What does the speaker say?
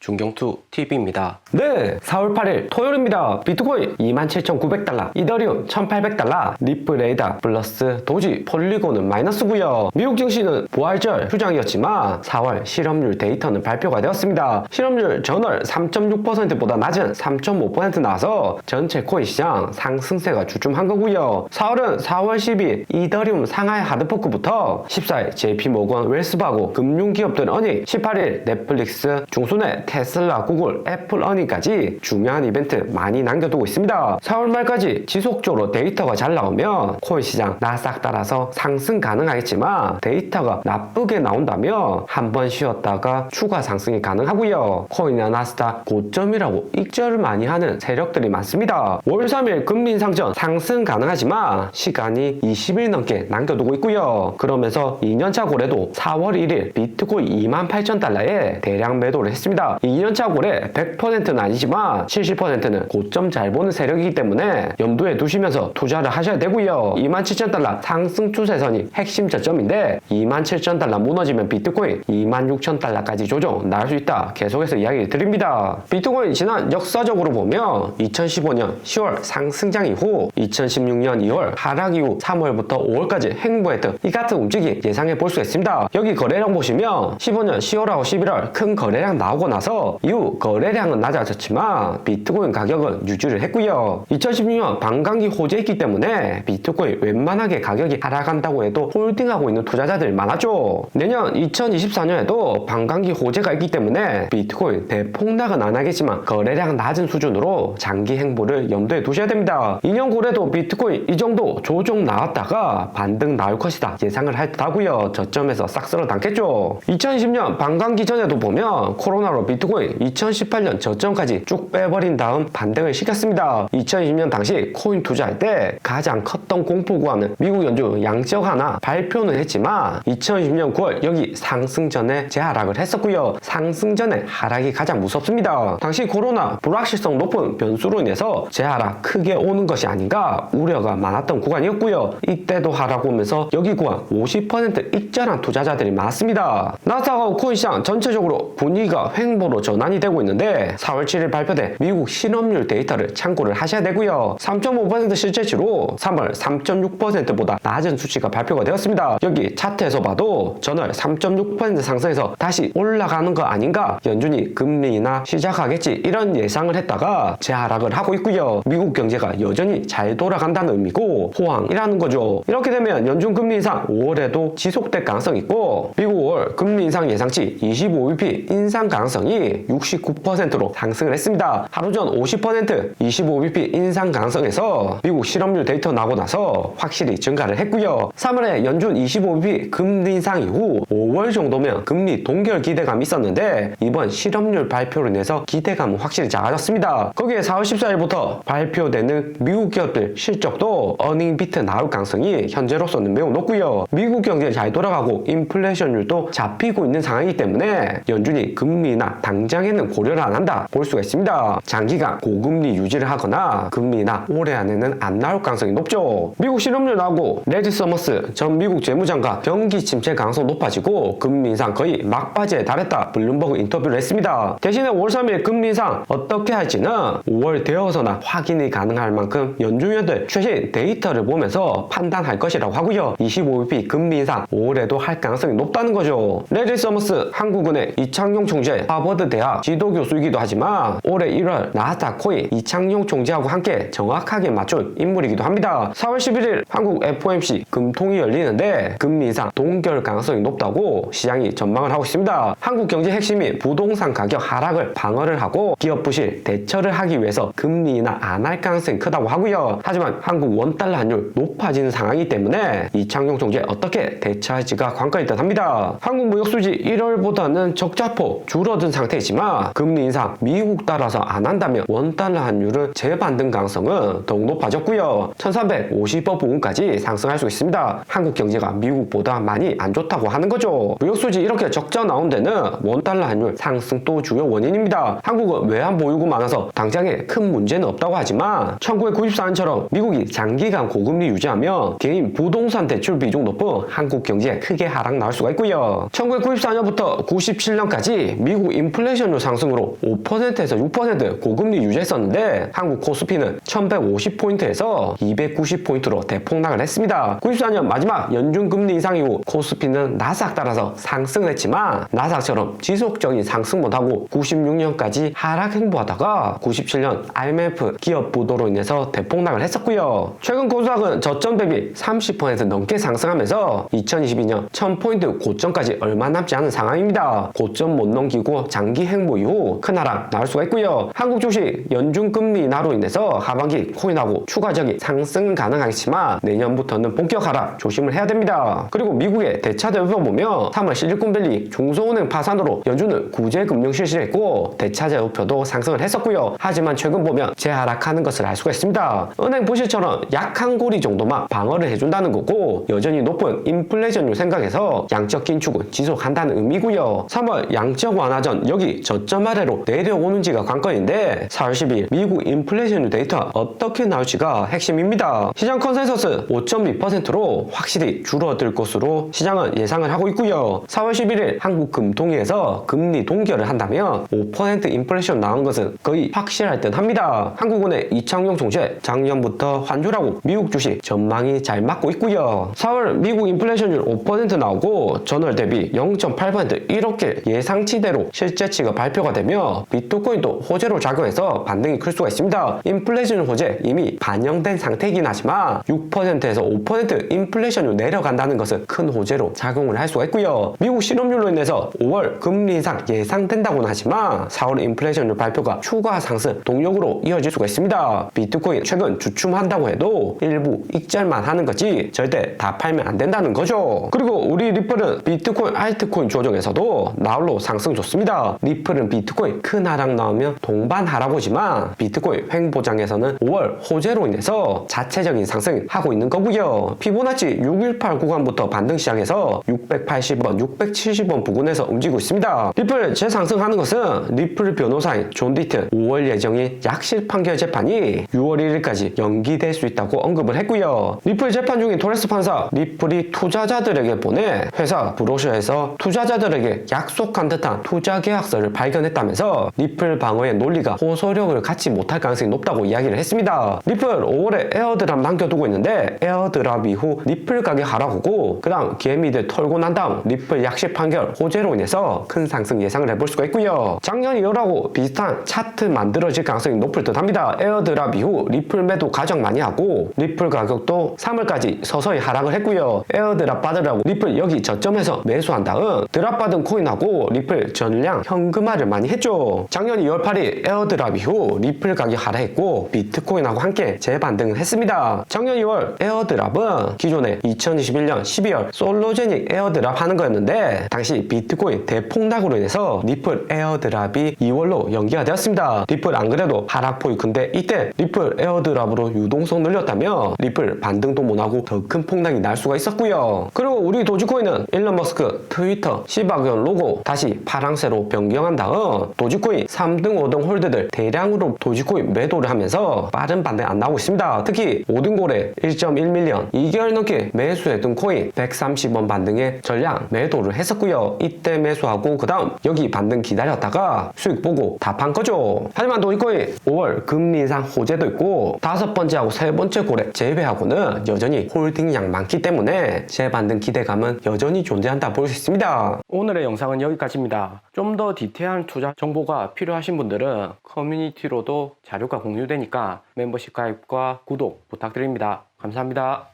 중경투 TV입니다. 네, 4월 8일 토요일입니다. 비트코인 27,900달러, 이더리움 1,800달러, 리플 레이다 플러스 도지 폴리곤은 마이너스고요. 미국 증시는 부활절 휴장이었지만 4월 실업률 데이터는 발표가 되었습니다. 실업률 전월 3.6%보다 낮은 3.5% 나와서 전체 코인 시장 상승세가 주춤한 거고요. 4월은 4월 10일 이더리움 상하이 하드포크부터 14일 JP모건 웰스바고 금융기업들 어닝 18일 넷플릭스 중순에 테슬라, 구글, 애플 어닝까지 중요한 이벤트 많이 남겨두고 있습니다. 4월 말까지 지속적으로 데이터가 잘 나오면 코인 시장 나싹 따라서 상승 가능하겠지만 데이터가 나쁘게 나온다면 한 번 쉬었다가 추가 상승이 가능하고요. 코인이나 나스닥 고점이라고 익절을 많이 하는 세력들이 많습니다. 월 3일 금리 인상전 상승 가능하지만 시간이 20일 넘게 남겨두고 있고요. 그러면서 2년차 고래도 4월 1일 비트코인 28,000달러에 대량 매도를 했습니다. 2년차 고래 100%는 아니지만 70%는 고점 잘 보는 세력이기 때문에 염두에 두시면서 투자를 하셔야 되고요. 27,000달러 상승 추세선이 핵심 저점인데 27,000달러 무너지면 비트코인 26,000달러까지 조정 나갈 수 있다. 계속해서 이야기 드립니다. 비트코인 지난 역사적으로 보면 2015년 10월 상승장 이후 2016년 2월 하락 이후 3월부터 5월까지 행보했던 이 같은 움직임 예상해 볼 수 있습니다. 여기 거래량 보시면 15년 10월하고 11월 큰 거래량 나오고 나서 이후 거래량은 낮아졌지만 비트코인 가격은 유지를 했고요. 2016년 반감기 호재있기 때문에 비트코인 웬만하게 가격이 하락한다고 해도 홀딩하고 있는 투자자들 많았죠. 내년 2024년에도 반감기 호재가 있기 때문에 비트코인 대폭락은 안 하겠지만 거래량 낮은 수준으로 장기 행보를 염두에 두셔야 됩니다. 2년 고래도 비트코인 이 정도 조정 나왔다가 반등 나올 것이다 예상을 할 듯하고요. 저점에서 싹 쓸어 담겠죠. 2020년 반감기 전에도 보면 코로나로 비 트코인 2018년 저점까지 쭉 빼버린 다음 반등을 시켰습니다. 2020년 당시 코인 투자할 때 가장 컸던 공포 구하는 미국 연준 양적 하나 발표는 했지만 2020년 9월 여기 상승 전에 재하락을 했었고요. 상승 전에 하락이 가장 무섭습니다. 당시 코로나 불확실성 높은 변수로 인해서 재하락 크게 오는 것이 아닌가 우려가 많았던 구간이었고요. 이때도 하락 오면서 여기 구간 50% 익절한 투자자들이 많았습니다. 나스닥하고 코인 시장 전체적으로 분위기가 횡보 로 전환이 되고 있는데 4월 7일 발표된 미국 실업률 데이터를 참고를 하셔야 되고요. 3.5% 실제치로 3월 3.6%보다 낮은 수치가 발표가 되었습니다. 여기 차트에서 봐도 전월 3.6% 상승해서 다시 올라가는 거 아닌가? 연준이 금리나 시작하겠지 이런 예상을 했다가 재하락을 하고 있고요. 미국 경제가 여전히 잘 돌아간다는 의미고 호황이라는 거죠. 이렇게 되면 연준 금리 인상 5월에도 지속될 가능성이 있고 미국 5월 금리 인상 예상치 25bp 인상 가능성이 69%로 상승을 했습니다. 하루 전 50% 25bp 인상 가능성에서 미국 실업률 데이터 나고 나서 확실히 증가를 했고요. 3월에 연준 25bp 금리 인상 이후 5월 정도면 금리 동결 기대감이 있었는데 이번 실업률 발표로 인해서 기대감은 확실히 작아졌습니다. 거기에 4월 14일부터 발표되는 미국 기업들 실적도 어닝 비트 나올 가능성이 현재로서는 매우 높고요. 미국 경제 잘 돌아가고 인플레이션율도 잡히고 있는 상황이기 때문에 연준이 금리나 당장에는 고려를 안 한다 볼 수가 있습니다. 장기간 고금리 유지를 하거나 금리나 올해 안에는 안 나올 가능성이 높죠. 미국 실업률 나오고 레드 서머스 전 미국 재무장관 경기 침체 가능성 높아지고 금리 인상 거의 막바지에 달했다 블룸버그 인터뷰를 했습니다. 대신에 5월 3일 금리 인상 어떻게 할지는 5월 되어서나 확인이 가능할 만큼 연준위원들 최신 데이터를 보면서 판단할 것이라고 하고요. 25bp 금리 인상 5월에도 할 가능성이 높다는 거죠. 레드 서머스 한국은행 이창용 총재 하버드 대학 지도 교수이기도 하지만 올해 1월 나스닥 코인 이창용 총재하고 함께 정확하게 맞춘 인물이기도 합니다. 4월 11일 한국 FOMC 금통이 열리는데 금리 인상 동결 가능성이 높다고 시장이 전망을 하고 있습니다. 한국 경제 핵심인 부동산 가격 하락을 방어를 하고 기업 부실 대처를 하기 위해서 금리 인하 안 할 가능성이 크다고 하고요. 하지만 한국 원달러 환율 높아지는 상황이기 때문에 이창용 총재 어떻게 대처할지가 관건이 듯합니다. 한국 무역 수지 1월보다는 적자폭 줄어든 상태이지만 금리 인상 미국 따라서 안 한다면 원달러 환율은 재반등 가능성은 더욱 높아졌고요. 1350원 부근까지 상승할 수 있습니다. 한국 경제가 미국보다 많이 안 좋다고 하는 거죠. 무역 수지 이렇게 적자 나온 데는 원달러 환율 상승도 주요 원인입니다. 한국은 외환 보유고 많아서 당장에 큰 문제는 없다고 하지만 1994년처럼 미국이 장기간 고금리 유지하면 개인 부동산 대출 비중 높은 한국 경제에 크게 하락 나올 수가 있고요. 1994년부터 97년까지 미국 인 플레이션율 상승으로 5%에서 6% 고금리 유지했었는데 한국 코스피는 1150포인트에서 290포인트로 대폭락을 했습니다. 94년 마지막 연준 금리 인상 이후 코스피는 나스닥 따라서 상승을 했지만 나스닥처럼 지속적인 상승 못하고 96년까지 하락 행보하다가 97년 IMF 기업 부도로 인해서 대폭락을 했었고요. 최근 코스닥은 저점 대비 30% 넘게 상승하면서 2022년 1000포인트 고점까지 얼마 남지 않은 상황입니다. 고점 못 넘기고 장기 행보 이후 큰 하락 나올 수가 있고요. 한국 주식 연준 금리 인하로 인해서 하반기 코인하고 추가적인 상승은 가능하겠지만 내년부터는 본격 하락 조심을 해야 됩니다. 그리고 미국의 대차 대우표 보면 3월 실리콘밸리 중소은행 파산으로 연준은 구제 금융 실시를 했고 대차 대우표도 상승을 했었고요. 하지만 최근 보면 재하락하는 것을 알 수가 있습니다. 은행 부실처럼 약한 고리 정도만 방어를 해준다는 거고 여전히 높은 인플레이션율 생각해서 양적 긴축은 지속한다는 의미고요. 3월 양적 완화 전 여기 저점 아래로 내려오는지가 관건인데 4월 12일 미국 인플레이션율 데이터 어떻게 나올지가 핵심입니다. 시장 컨센서스 5.2%로 확실히 줄어들 것으로 시장은 예상을 하고 있고요. 4월 11일 한국 금통위에서 금리 동결을 한다면 5% 인플레이션 나온 것은 거의 확실할 듯 합니다. 한국은행 이창용 총재 작년부터 환율하고 미국 주식 전망이 잘 맞고 있고요. 4월 미국 인플레이션율 5% 나오고 전월 대비 0.8% 이렇게 예상치대로 실제 치가 발표가 되며 비트코인도 호재로 작용해서 반등이 클 수가 있습니다. 인플레이션 호재 이미 반영된 상태이긴 하지만 6%에서 5% 인플레이션율 내려간다는 것은 큰 호재로 작용을 할 수가 있고요. 미국 실업률로 인해서 5월 금리 인상 예상된다고는 하지만 4월 인플레이션율 발표가 추가 상승 동력으로 이어질 수가 있습니다. 비트코인 최근 주춤한다고 해도 일부 익절만 하는 거지 절대 다 팔면 안 된다는 거죠. 그리고 우리 리플은 비트코인 알트코인 조정에서도 나홀로 상승 좋습니다. 리플은 비트코인 큰 하락 나오면 동반 하락오지만 비트코인 횡보장에서는 5월 호재로 인해서 자체적인 상승 하고 있는 거고요. 피보나치 618 구간부터 반등 시작해서 680원, 670원 부근에서 움직이고 있습니다. 리플 재상승하는 것은 리플 변호사인 존 디튼 5월 예정인 약실 판결 재판이 6월 1일까지 연기될 수 있다고 언급을 했고요. 리플 재판 중인 토레스 판사 리플이 투자자들에게 보내 회사 브로셔에서 투자자들에게 약속한 듯한 투자 계약 서를 발견했다면서 리플 방어의 논리가 호소력을 갖지 못할 가능성이 높다고 이야기를 했습니다. 리플 5월에 에어드랍 남겨두고 있는데 에어드랍 이후 리플 가격 하락하고 그 다음 개미들 털고 난 다음 리플 약식 판결 호재로 인해서 큰 상승 예상을 해볼 수가 있고요. 작년 2월하고 비슷한 차트 만들어질 가능성이 높을 듯 합니다. 에어드랍 이후 리플 매도 가장 많이 하고 리플 가격도 3월까지 서서히 하락을 했고요. 에어드랍 받으라고 리플 여기 저점에서 매수한 다음 드랍 받은 코인하고 리플 전량 현금화를 많이 했죠. 작년 2월 8일 에어드랍 이후 리플 가격 하락했고 비트코인하고 함께 재반등을 했습니다. 작년 2월 에어드랍은 기존에 2021년 12월 솔로제닉 에어드랍 하는 거였는데 당시 비트코인 대폭락으로 인해서 리플 에어드랍이 2월로 연기가 되었습니다. 리플 안 그래도 하락폭이 큰데 이때 리플 에어드랍으로 유동성 늘렸다면 리플 반등도 못하고 더 큰 폭락이 날 수가 있었고요. 그리고 우리 도지코인은 일론 머스크 트위터 시바견 로고 다시 파랑새로 변경한 다음 도지코인 3등 5등 홀드들 대량으로 도지코인 매도를 하면서 빠른 반등 안 나오고 있습니다. 특히 5등 고래 1.1밀리언 2개월 넘게 매수했던 코인 130원 반등에 전량 매도를 했었고요. 이때 매수하고 그 다음 여기 반등 기다렸다가 수익 보고 다 판 거죠. 하지만 도지코인 5월 금리 인상 호재도 있고 다섯 번째하고 세 번째 고래 제외하고는 여전히 홀딩량 많기 때문에 재반등 기대감은 여전히 존재한다 볼 수 있습니다. 오늘의 영상은 여기까지입니다. 좀 더 디테일한 투자 정보가 필요하신 분들은 커뮤니티로도 자료가 공유되니까 멤버십 가입과 구독 부탁드립니다. 감사합니다.